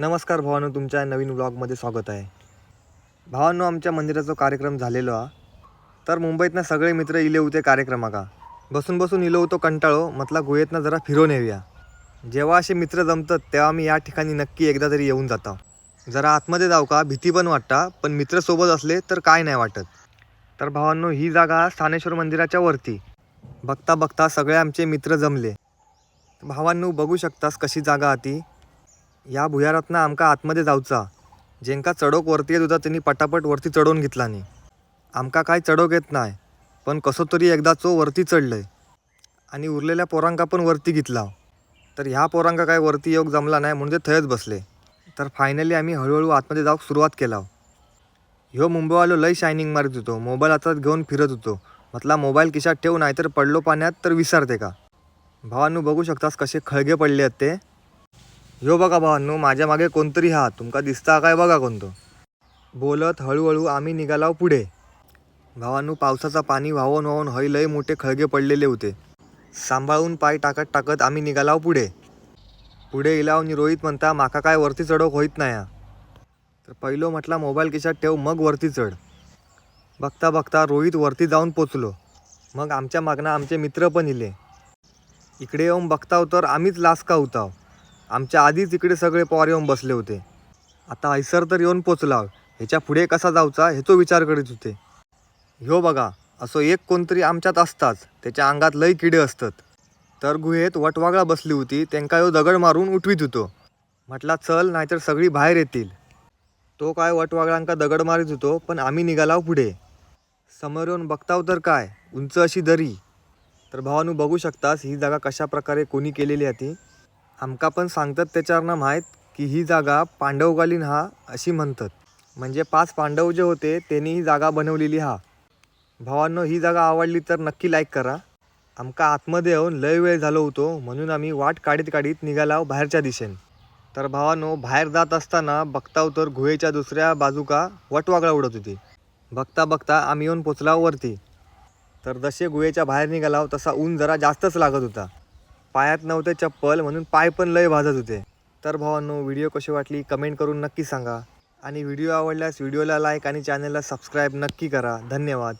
नमस्कार भावानो तुमच्या नवीन व्लॉगमध्ये स्वागत आहे. भावांनो आमच्या मंदिराचा कार्यक्रम झालेलो हा तर मुंबईतनं सगळे मित्र इले होते कार्यक्रमाका. बसून बसून इलो होतो कंटाळो म्हटला गुहेतनं जरा फिरून येऊया. जेव्हा असे मित्र जमतात तेव्हा मी या ठिकाणी नक्की एकदा तरी येऊन जातो. जरा आतमध्ये जाऊ का भीती पण वाटता पण मित्र सोबत असले तर काय नाही वाटत. तर भावांनो ही जागा स्थानेश्वर मंदिराच्या वरती. बघता बघता सगळे आमचे मित्र जमले. भावांनो बघू शकतास कशी जागा ती या भुयारातनं आमका आतमध्ये जाऊचा. जेंका चढोक वरती येत होता त्यांनी पटापट वरती चढवून घेतला नाही. आमका काय चढोक येत नाही पण कसं तरी एकदा चो वरती चढलंय. आणि उरलेल्या पोरांका पण वरती घेतला. तर ह्या पोरांका काय वरती योग जमला नाही म्हणून ते थंयच बसले. तर फायनली आम्ही हळूहळू आतमध्ये जाऊक सुरुवात केला ह्यो मुंबईवालो लय शायनिंग मारत होतो मोबाईल हातात घेऊन फिरत होतो. म्हटला मोबाईल खिशात ठेव नाहीतर पडलो पाण्यात तर विसरते का? भावानू बघू शकतास कसे खळगे पडले आहेत ते. ह्यो बघा भावांनो माझ्या मागे कोणतरी हा तुमका दिसता काय बघा कोणतो? बोलत हळूहळू आम्ही निघालाव पुढे. भावांनो पावसाचा पाणी वाहून वाहून हय लय मोठे खळगे पडलेले होते. सांभाळून पाय टाकत टाकत आम्ही निघालाव पुढे. पुढे इलाव आणि रोहित म्हणता माका काय वरती चढोक होईत नाही हा." तर पहिलो म्हटला मोबाईल खिशात ठेव मग वरती चढ. बघता बघता रोहित वरती जाऊन पोचलो. मग आमच्या मागना आमचे मित्र पण इले. इकडे येऊन बघताव तर आम्हीच लासका होताव आमच्या आधीच इकडे सगळे पवार येऊन बसले होते. आता ऐसर तर येऊन पोचलाव ह्याच्या पुढे कसा जाऊचा ह्याचो विचार करीत होते. ह्यो बघा असो एक कोणतरी आमच्यात असताच त्याच्या अंगात लय किडे असतात. तर गुहेत वटवागळा बसली होती त्यांका ह्यो दगड मारून उठवीत होतो. म्हटला चल नाहीतर सगळी बाहेर येतील. तो काय वटवागळांका दगड मारित होतो पण आम्ही निघालाव पुढे. समोर येऊन बघताव तर काय उंच अशी दरी. तर भावानू बघू शकतास ही जागा कशा प्रकारे कोणी केलेली आहे ती. आमका पण सांगतात त्याच्यावरनं माहीत की ही जागा पांडवकालीन हा अशी म्हणतात. म्हणजे पाच पांडव जे होते त्यांनी ही जागा बनवलेली हा. भावांनो ही जागा आवडली तर नक्की लाईक करा. आमका आतमध्ये येऊन लय वेळ झालो होतो म्हणून आम्ही वाट काढीत काढीत निघालाव बाहेरच्या दिशेने. तर भावानो बाहेर जात असताना बघताव तर गुहेच्या दुसऱ्या बाजूका वटवागळा उडत होती. बघता बघता आम्ही येऊन पोचलाव वरती. तर जसे गुहेच्या बाहेर निघालाव तसा ऊन जरा जास्तच लागत होता. पायात नव्हते चप्पल म्हणून पाय पण लय भाजत होते. तर भावांनो व्हिडिओ कशी वाटली कमेंट करून नक्की सांगा. आणि व्हिडिओ आवडल्यास व्हिडिओला लाईक आणि चॅनलला सबस्क्राईब नक्की करा. धन्यवाद.